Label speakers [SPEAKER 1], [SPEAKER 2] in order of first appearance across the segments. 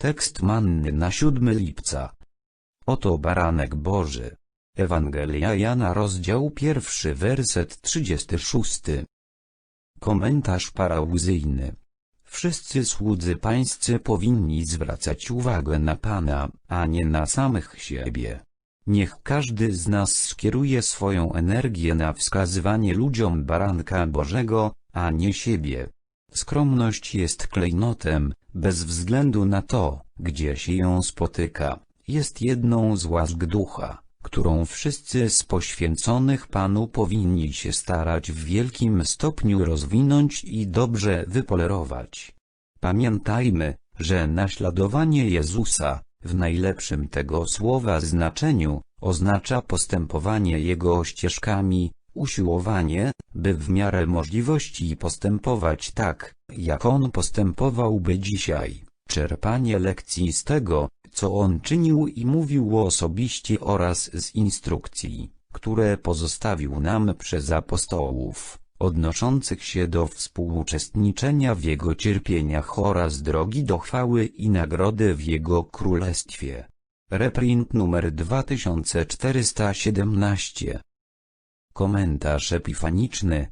[SPEAKER 1] Tekst manny na 7 lipca. Oto baranek Boży. Ewangelia Jana rozdział pierwszy werset 36. Komentarz parauzyjny. Wszyscy słudzy pańscy powinni zwracać uwagę na Pana, a nie na samych siebie. Niech każdy z nas skieruje swoją energię na wskazywanie ludziom baranka Bożego, a nie siebie. Skromność jest klejnotem, bez względu na to, gdzie się ją spotyka. Jest jedną z łask ducha, którą wszyscy z poświęconych Panu powinni się starać w wielkim stopniu rozwinąć i dobrze wypolerować. Pamiętajmy, że naśladowanie Jezusa, w najlepszym tego słowa znaczeniu, oznacza postępowanie Jego ścieżkami, usiłowanie, by w miarę możliwości postępować tak, jak On postępowałby dzisiaj, czerpanie lekcji z tego, co On czynił i mówił osobiście oraz z instrukcji, które pozostawił nam przez apostołów, odnoszących się do współuczestniczenia w Jego cierpieniach oraz drogi do chwały i nagrody w Jego Królestwie. Reprint numer 2417 Komentarz epifaniczny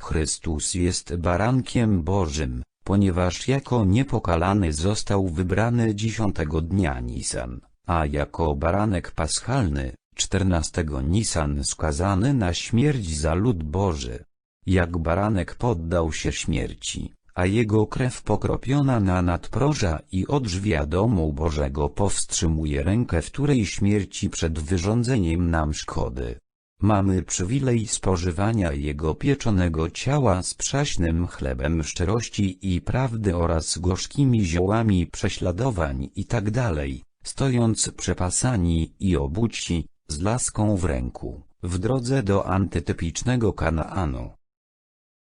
[SPEAKER 1] Chrystus jest barankiem Bożym, ponieważ jako niepokalany został wybrany dziesiątego dnia Nisan, a jako baranek paschalny, czternastego Nisan skazany na śmierć za lud Boży. Jak baranek poddał się śmierci, a jego krew pokropiona na nadproża i odrzwia domu Bożego powstrzymuje rękę wtórej śmierci przed wyrządzeniem nam szkody. Mamy przywilej spożywania Jego pieczonego ciała z przaśnym chlebem szczerości i prawdy oraz gorzkimi ziołami prześladowań itd., tak stojąc przepasani i obuci, z laską w ręku, w drodze do antytypicznego Kanaanu.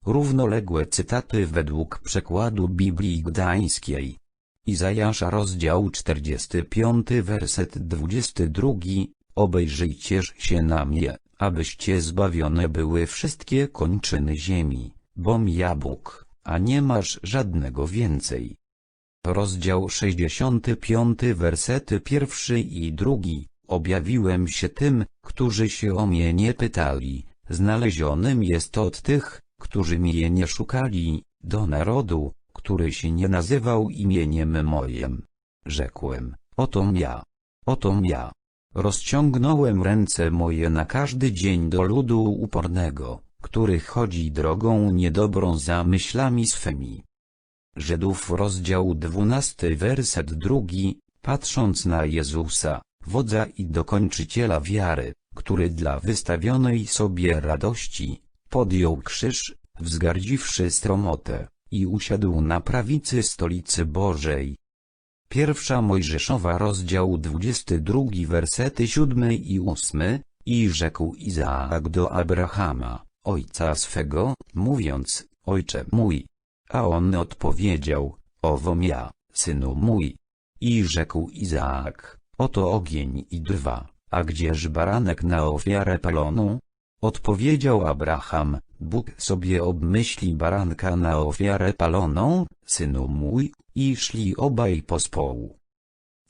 [SPEAKER 1] Równoległe cytaty według przekładu Biblii Gdańskiej. Izajasza rozdział 45 werset 22 Obejrzyjcież się na mnie, abyście zbawione były wszystkie kończyny ziemi, bom ja Bóg, a nie masz żadnego więcej. Rozdział 65 wersety pierwszy i drugi, objawiłem się tym, którzy się o mnie nie pytali, znalezionym jest od tych, którzy mnie nie szukali, do narodu, który się nie nazywał imieniem mojem. Rzekłem, oto ja, oto ja. Rozciągnąłem ręce moje na każdy dzień do ludu upornego, który chodzi drogą niedobrą za myślami swymi. Żydów rozdział 12 werset drugi, patrząc na Jezusa, wodza i dokończyciela wiary, który dla wystawionej sobie radości, podjął krzyż, wzgardziwszy stromotę, i usiadł na prawicy stolicy Bożej. Pierwsza Mojżeszowa rozdział 22 wersety 7 i 8 I rzekł Izaak do Abrahama, ojca swego, mówiąc, ojcze mój. A on odpowiedział, owom ja, synu mój. I rzekł Izaak, oto ogień i dwa, a gdzież baranek na ofiarę paloną? Odpowiedział Abraham, Bóg sobie obmyśli baranka na ofiarę paloną, synu mój, i szli obaj pospołu.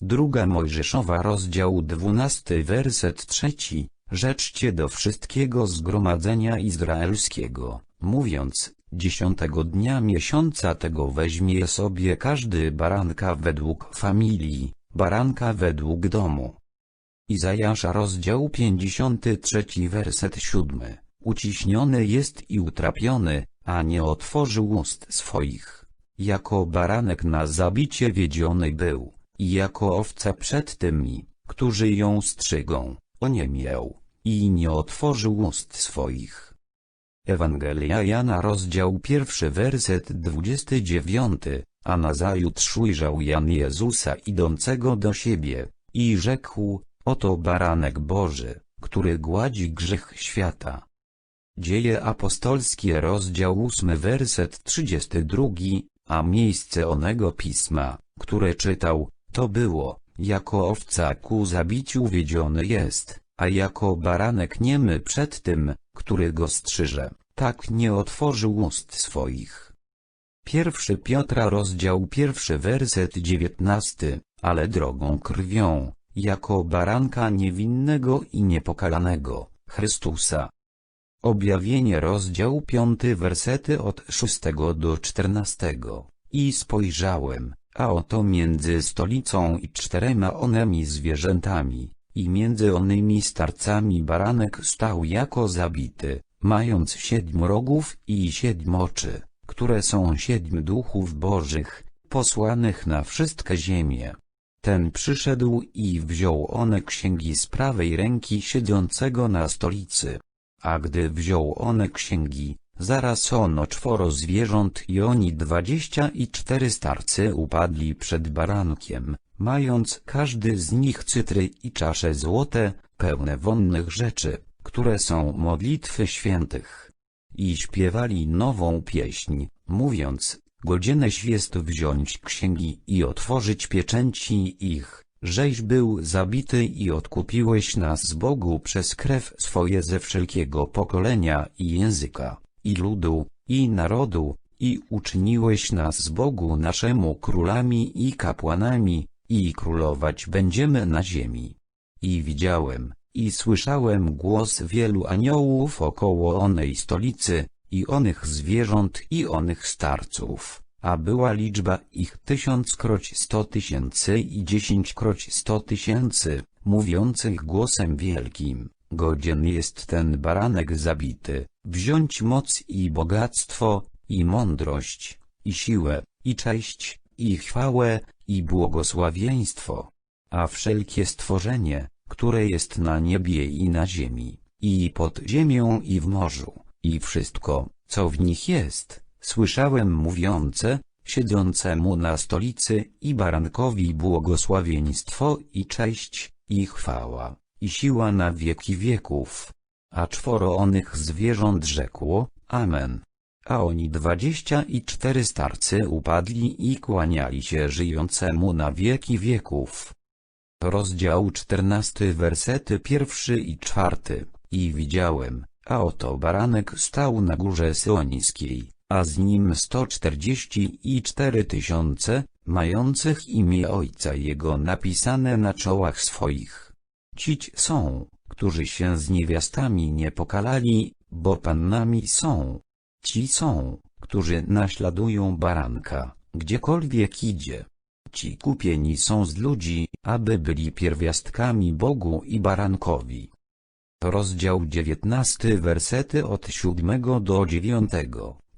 [SPEAKER 1] Druga Mojżeszowa rozdział 12 werset trzeci, rzeczcie do wszystkiego zgromadzenia izraelskiego, mówiąc, dziesiątego dnia miesiąca tego weźmie sobie każdy baranka według familii, baranka według domu. Izajasza rozdział 53 werset 7 Uciśniony jest i utrapiony, a nie otworzył ust swoich. Jako baranek na zabicie wiedziony był, i jako owca przed tymi, którzy ją strzygą, oniemiał, i nie otworzył ust swoich. Ewangelia Jana rozdział pierwszy werset 29, a nazajutrz ujrzał Jan Jezusa idącego do siebie, i rzekł, oto baranek Boży, który gładzi grzech świata. Dzieje apostolskie rozdział 8 werset 32, a miejsce onego pisma, które czytał, to było, jako owca ku zabiciu wiedziony jest, a jako baranek niemy przed tym, który go strzyże, tak nie otworzył ust swoich. Pierwszy Piotra rozdział pierwszy werset dziewiętnasty, ale drogą krwią, jako baranka niewinnego i niepokalanego, Chrystusa. Objawienie rozdział 5 wersety od 6 do 14. I spojrzałem, a oto między stolicą i czterema onymi zwierzętami, i między onymi starcami baranek stał jako zabity, mając siedm rogów i siedm oczy, które są siedm duchów bożych, posłanych na wszystkie ziemie. Ten przyszedł i wziął one księgi z prawej ręki siedzącego na stolicy. A gdy wziął one księgi, zaraz ono czworo zwierząt i oni dwadzieścia i cztery starcy upadli przed barankiem, mając każdy z nich cytry i czasze złote, pełne wonnych rzeczy, które są modlitwy świętych. I śpiewali nową pieśń, mówiąc, godzieneś jest wziąć księgi i otworzyć pieczęci ich, żeś był zabity i odkupiłeś nas z Bogu przez krew swoje ze wszelkiego pokolenia i języka, i ludu, i narodu, i uczyniłeś nas z Bogu naszemu królami i kapłanami, i królować będziemy na ziemi. I widziałem, i słyszałem głos wielu aniołów około onej stolicy, i onych zwierząt i onych starców, a była liczba ich tysiąckroć sto tysięcy i dziesięćkroć sto tysięcy, mówiących głosem wielkim, godzien jest ten baranek zabity, wziąć moc i bogactwo, i mądrość, i siłę, i cześć, i chwałę, i błogosławieństwo. A wszelkie stworzenie, które jest na niebie i na ziemi, i pod ziemią i w morzu, i wszystko, co w nich jest, słyszałem mówiące, siedzącemu na stolicy i barankowi błogosławieństwo i cześć, i chwała, i siła na wieki wieków. A czworo onych zwierząt rzekło, Amen. A oni dwadzieścia i cztery starcy upadli i kłaniali się żyjącemu na wieki wieków. Rozdział czternasty wersety pierwszy i czwarty. I widziałem, a oto baranek stał na górze Syoniskiej, a z nim sto czterdzieści i cztery tysiące, mających imię Ojca Jego napisane na czołach swoich. Cić są, którzy się z niewiastami nie pokalali, bo pannami są. Ci są, którzy naśladują baranka, gdziekolwiek idzie. Ci kupieni są z ludzi, aby byli pierwiastkami Bogu i barankowi. Rozdział 19 wersety od 7 do 9.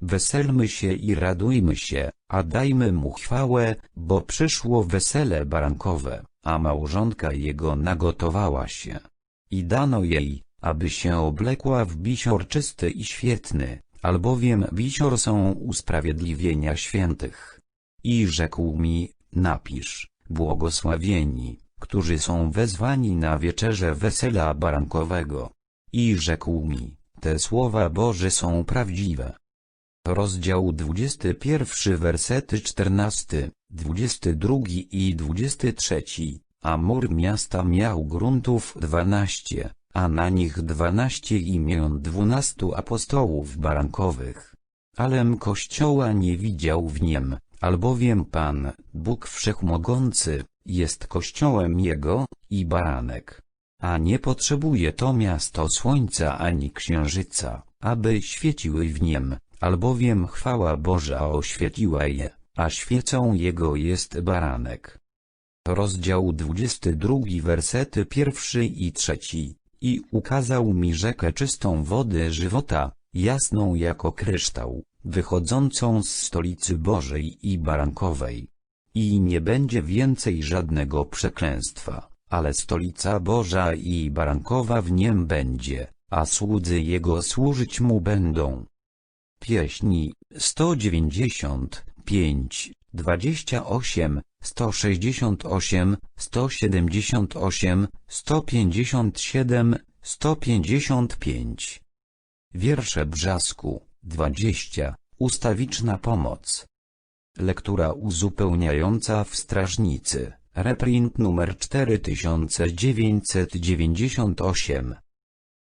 [SPEAKER 1] Weselmy się i radujmy się, a dajmy mu chwałę, bo przyszło wesele barankowe, a małżonka jego nagotowała się. I dano jej, aby się oblekła w bisior czysty i świetny, albowiem bisior są usprawiedliwienia świętych. I rzekł mi, napisz, błogosławieni, którzy są wezwani na wieczerze wesela barankowego. I rzekł mi, te słowa Boże są prawdziwe. Rozdział 21 wersety 14, 22 i 23, a mur miasta miał gruntów 12, a na nich 12 imion dwunastu apostołów barankowych. Alem kościoła nie widział w niem, albowiem Pan, Bóg Wszechmogący, jest kościołem Jego, i baranek. A nie potrzebuje to miasto słońca ani księżyca, aby świeciły w niem, albowiem chwała Boża oświeciła je, a świecą Jego jest baranek. Rozdział 22 wersety pierwszy i trzeci. I ukazał mi rzekę czystą wody żywota, jasną jako kryształ, wychodzącą z stolicy Bożej i barankowej. I nie będzie więcej żadnego przeklęstwa, ale stolica Boża i barankowa w niem będzie, a słudzy Jego służyć Mu będą. Pieśni 195, 28, 168, 178, 157, 155. Wiersze Brzasku, 20, ustawiczna pomoc. Lektura uzupełniająca w Strażnicy, reprint numer 4998.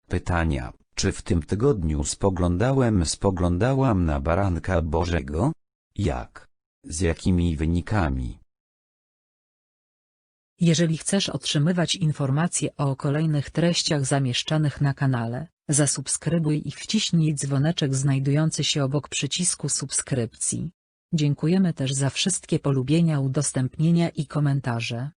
[SPEAKER 1] Pytania, czy w tym tygodniu spoglądałem spoglądałam na baranka Bożego? Jak? Z jakimi wynikami?
[SPEAKER 2] Jeżeli chcesz otrzymywać informacje o kolejnych treściach zamieszczanych na kanale, zasubskrybuj i wciśnij dzwoneczek znajdujący się obok przycisku subskrypcji. Dziękujemy też za wszystkie polubienia, udostępnienia i komentarze.